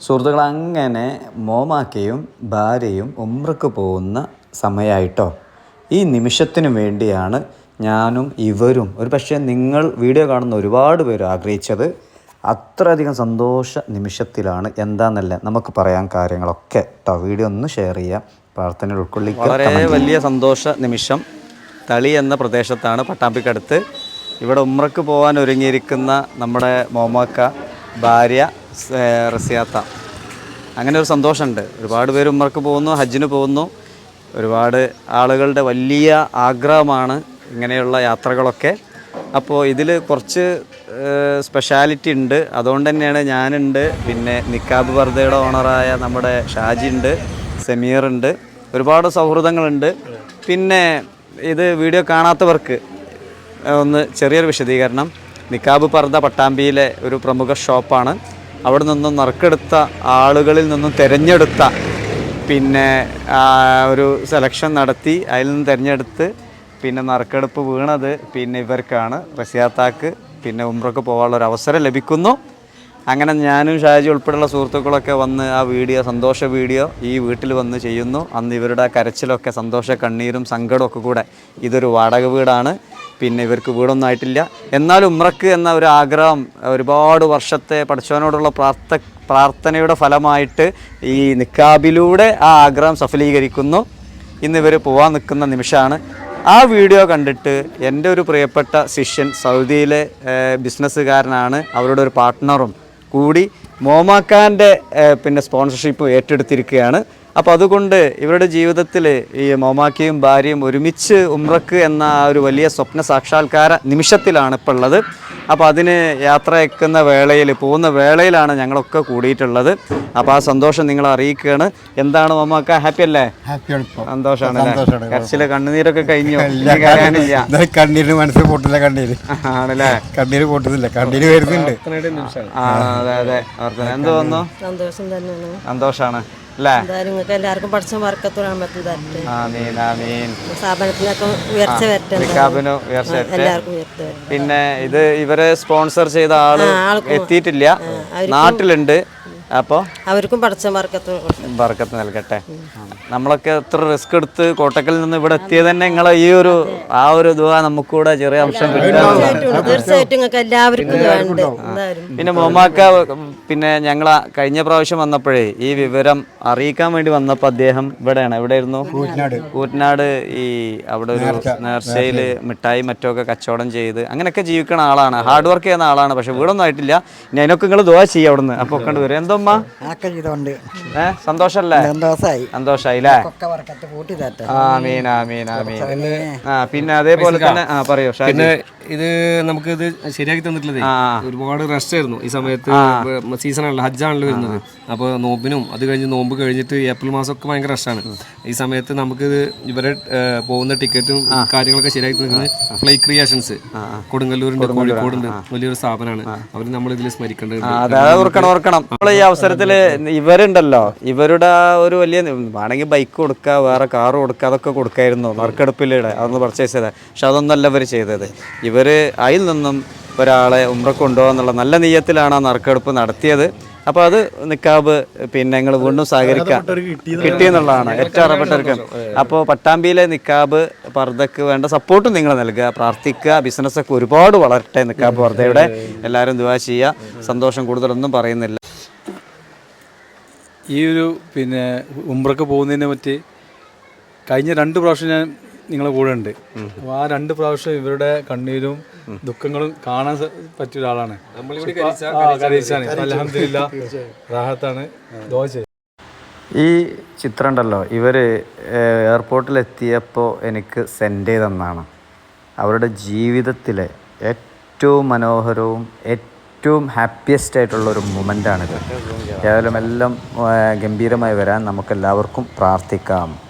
സുഹൃത്തുക്കൾ അങ്ങനെ മോമാക്കയും ഭാര്യയും ഉമ്രക്ക് പോകുന്ന സമയമായിട്ടോ ഈ നിമിഷത്തിനു വേണ്ടിയാണ് ഞാനും ഇവരും ഒരു പക്ഷേ നിങ്ങൾ വീഡിയോ കാണുന്ന ഒരുപാട് പേര് ആഗ്രഹിച്ചത് അത്രയധികം സന്തോഷ നിമിഷത്തിലാണ് എന്താണെന്നല്ല നമുക്ക് പറയാൻ കാര്യങ്ങളൊക്കെ. കേട്ടോ വീഡിയോ ഒന്ന് ഷെയർ ചെയ്യാം. പ്രാർത്ഥന ഉൾക്കൊള്ളിക്കുക വളരെ വലിയ സന്തോഷ നിമിഷം തളി എന്ന പ്രദേശത്താണ് പട്ടാമ്പിക്കടുത്ത്. ഇവിടെ ഉമ്രക്ക് പോകാൻ ഒരുങ്ങിയിരിക്കുന്ന നമ്മുടെ മോമാക്ക ഭാര്യ റസിയാത്ത. അങ്ങനെ ഒരു സന്തോഷമുണ്ട്. ഒരുപാട് പേര് ഉമ്മർക്ക് പോകുന്നു ഹജ്ജിന് പോകുന്നു. ഒരുപാട് ആളുകളുടെ വലിയ ആഗ്രഹമാണ് ഇങ്ങനെയുള്ള യാത്രകളൊക്കെ. അപ്പോൾ ഇതിൽ കുറച്ച് സ്പെഷ്യാലിറ്റി ഉണ്ട്. അതുകൊണ്ട് തന്നെയാണ് ഞാനുണ്ട്. പിന്നെ നിക്കാബ് ബർദയുടെ ഓണറായ നമ്മുടെ ഷാജി ഉണ്ട് സമീർ ഉണ്ട്. ഒരുപാട് സൗഹൃദങ്ങളുണ്ട്. പിന്നെ ഇത് വീഡിയോ കാണാത്തവർക്ക് ഒന്ന് ചെറിയൊരു വിശദീകരണം. നിക്കാബ് പർദ പട്ടാമ്പിയിലെ ഒരു പ്രമുഖ ഷോപ്പാണ്. അവിടെ നിന്നും നറുക്കെടുത്ത ആളുകളിൽ നിന്നും തിരഞ്ഞെടുത്ത പിന്നെ ഒരു സെലക്ഷൻ നടത്തി. അതിൽ നിന്ന് തിരഞ്ഞെടുത്ത് പിന്നെ നറുക്കെടുപ്പ് വീണത് പിന്നെ ഇവർക്കാണ്. റസിയാത്താക്ക് പിന്നെ ഉമ്രക്ക് പോകാനുള്ള ഒരു അവസരം ലഭിക്കുന്നു. അങ്ങനെ ഞാനും ഷാജി ഉൾപ്പെടെയുള്ള സുഹൃത്തുക്കളൊക്കെ വന്ന് ആ വീഡിയോ സന്തോഷ വീഡിയോ ഈ വീട്ടിൽ വന്ന് ചെയ്യുന്നു. അന്ന് ഇവരുടെ കരച്ചിലൊക്കെ സന്തോഷ കണ്ണീരും സങ്കടമൊക്കെ കൂടെ ഇതൊരു വാടക വീടാണ്. പിന്നെ ഇവർക്ക് വീടൊന്നും ആയിട്ടില്ല. എന്നാലും ഉമ്രക്ക് എന്ന ഒരു ആഗ്രഹം ഒരുപാട് വർഷത്തെ പഠിച്ചവനോടുള്ള പ്രാർത്ഥ പ്രാർത്ഥനയുടെ ഫലമായിട്ട് ഈ നിക്കാബിലൂടെ ആ ആഗ്രഹം സഫലീകരിക്കുന്നു. ഇന്ന് ഇവർ പോകാൻ നിൽക്കുന്ന നിമിഷമാണ്. ആ വീഡിയോ കണ്ടിട്ട് എന്റെ ഒരു പ്രിയപ്പെട്ട ശിഷ്യൻ സൗദിയിലെ ബിസിനസ്സുകാരനാണ്. അവരുടെ ഒരു പാർട്ട്ണറും കൂടി മോമാക്കാന്റെ പിന്നെ സ്പോൺസർഷിപ്പ് ഏറ്റെടുത്തിരിക്കുകയാണ്. അപ്പോൾ അതുകൊണ്ട് ഇവരുടെ ജീവിതത്തിൽ ഈ മോമാക്കിയും ഭാര്യയും ഒരുമിച്ച് ഉമ്രക്ക് എന്ന ആ ഒരു വലിയ സ്വപ്ന സാക്ഷാത്കാര നിമിഷത്തിലാണ് ഇപ്പോൾ ഉള്ളത്. അപ്പോൾ അതിന് യാത്ര എക്കുന്ന വേളയിൽ പോകുന്ന വേളയിലാണ് ഞങ്ങളൊക്കെ കൂടിയിട്ടുള്ളത്. അപ്പോൾ ആ സന്തോഷം നിങ്ങൾ അറിയിക്കുകയാണ്. എന്താണ് മോമാക്ക? ഹാപ്പി അല്ലേ? സന്തോഷമാണ് സന്തോഷാണ്. കരച്ചിൽ കണ്ണുനീരൊക്കെ കഴിഞ്ഞു? കണ്ണീര് മനസ്സിൽ പൊട്ടില്ല കണ്ണീര്. ആണല്ലേ? കണ്ണീര് പൊട്ടുന്നില്ല. കണ്ണീര് വരുന്നുണ്ട്. ആ അതെ അതെ. എന്തോ എന്ത് വന്നു? സന്തോഷം തന്നെയാണ്. സന്തോഷാണ്. അല്ലേ എന്തായാലും നിങ്ങൾക്ക് എല്ലാവർക്കും പഠിച്ച തരട്ടെ ആമീൻ ആമീൻ. സ്ഥാപനത്തിനൊക്കെ ഉയർച്ച വരട്ടെ നിക്കാബിന് ഉയർച്ച വരട്ടെ. എല്ലാവർക്കും ഉയർച്ച വരട്ടെ. പിന്നെ ഇത് ഇവരെ സ്പോൺസർ ചെയ്ത ആൾ എത്തിയിട്ടില്ല. നാട്ടിലുണ്ട്. അപ്പോ അവർക്കും പഠിച്ച വർക്കത്ത് ബർക്കത്ത് നൽകട്ടെ. നമ്മളൊക്കെ എത്ര റിസ്ക് എടുത്ത് കോട്ടക്കലിൽ നിന്ന് ഇവിടെ എത്തിയത് തന്നെ നിങ്ങളെ ഈ ഒരു ആ ഒരു ദുവാ നമുക്കൂടെ ചെറിയ അംശം തീർച്ചയായിട്ടും പിന്നെ മോമാക്ക പിന്നെ ഞങ്ങൾ കഴിഞ്ഞ പ്രാവശ്യം വന്നപ്പോഴേ ഈ വിവരം അറിയിക്കാൻ വേണ്ടി വന്നപ്പോൾ അദ്ദേഹം ഇവിടെയാണ്. എവിടെയായിരുന്നു? കൂറ്റനാട്. ഈ അവിടെ ഒരു നേർച്ചയിൽ. മിഠായി മറ്റൊക്കെ കച്ചവടം ചെയ്ത് അങ്ങനെയൊക്കെ ജീവിക്കുന്ന ആളാണ്. ഹാർഡ് വർക്ക് ചെയ്യുന്ന ആളാണ്. പക്ഷെ വീടൊന്നും ആയിട്ടില്ല. ഇനി അതിനൊക്കെ നിങ്ങൾ ദുവാ ചെയ്യാം അവിടുന്ന്. അപ്പോൾ അപ്പൊ കണ്ടുവരും എന്തോ ആക്കെ സന്തോഷമായി ഏഹ് ആ പിന്നെ അതേപോലെ തന്നെ ആ പറയൂ ഷാജി. ഇത് നമുക്ക് ഇത് ശരിയാക്കി തന്നിട്ടുള്ളത് ഒരുപാട് റഷ് ആയിരുന്നു. ഈ സമയത്ത് സീസൺ ആണല്ലോ ഹജ്ജാണല്ലോ വരുന്നത്. അപ്പോൾ നോമ്പിനും അത് കഴിഞ്ഞ് നോമ്പ് കഴിഞ്ഞിട്ട് ഏപ്രിൽ മാസം ഒക്കെ ഭയങ്കര റഷാണ് ഈ സമയത്ത് നമുക്ക് ഇവരെ പോകുന്ന ടിക്കറ്റും കാര്യങ്ങളൊക്കെ ശരിയാക്കി തന്നിരിക്കുന്നത് പ്ലേ ക്രിയേഷൻസ് കൊടുങ്ങല്ലൂരിന്റെ കോഴിക്കോടുണ്ട് വലിയൊരു സ്ഥാപനമാണ്. അവർ നമ്മൾ ഇതിൽ സ്മരിക്കേണ്ടത് ഓർക്കണം ഓർക്കണം. നമ്മൾ ഈ അവസരത്തിൽ ഇവരുണ്ടല്ലോ. ഇവരുടെ ഒരു വലിയ വേണമെങ്കിൽ ബൈക്ക് കൊടുക്കുക വേറെ കാർ കൊടുക്കുക അതൊക്കെ കൊടുക്കായിരുന്നു. നറുക്കെടുപ്പിലൂടെ അതൊന്ന് പർച്ചേസ് ചെയ്തത് പക്ഷെ അതൊന്നല്ല ഇവർ ചെയ്തത്. ഇവർ അതിൽ നിന്നും ഒരാളെ ഉമ്രക്കുണ്ടോ എന്നുള്ള നല്ല നീയത്തിലാണ് ആ നറുക്കെടുപ്പ് നടത്തിയത്. അപ്പോൾ അത് നിക്കാബ് പിന്നെ നിങ്ങൾ വീണ്ടും സഹകരിക്കാം. കിട്ടിയെന്നുള്ളതാണ് ഏറ്റവും അറപ്പെട്ടവർക്ക് അപ്പോൾ പട്ടാമ്പിയിലെ നിക്കാബ് പർദ്ദക്ക് വേണ്ട സപ്പോർട്ടും നിങ്ങൾ നൽകുക പ്രാർത്ഥിക്കുക ബിസിനസ്സൊക്കെ ഒരുപാട് വളരട്ടെ നിക്കാബ് പർദ്ദയുടെ. എല്ലാവരും ദുവാ ചെയ്യുക സന്തോഷം കൂടുതലൊന്നും പറയുന്നില്ല. ഈ ഒരു പിന്നെ ഉംറക്ക് പോകുന്നതിനെ പറ്റി കഴിഞ്ഞ രണ്ട് പ്രാവശ്യം ഞാൻ നിങ്ങളെ കൂടെ ഉണ്ട്. അപ്പോൾ ആ രണ്ട് പ്രാവശ്യം ഇവരുടെ കണ്ണീരും ദുഃഖങ്ങളും കാണാൻ സ- പറ്റിയ ഒരാളാണ്. ആ, റാഹത്താണ്. ദോശ ഈ ചിത്രം ഉണ്ടല്ലോ ഇവർ എയർപോർട്ടിലെത്തിയപ്പോൾ എനിക്ക് സെൻഡ് ചെയ്തെന്നാണ്. അവരുടെ ജീവിതത്തിലെ ഏറ്റവും മനോഹരവും ഏറ്റവും ഹാപ്പിയസ്റ്റ് ആയിട്ടുള്ള ഒരു മൊമെന്റാണിത് കേവലം എല്ലാം ഗംഭീരമായി വരാൻ നമുക്കെല്ലാവർക്കും പ്രാർത്ഥിക്കാം.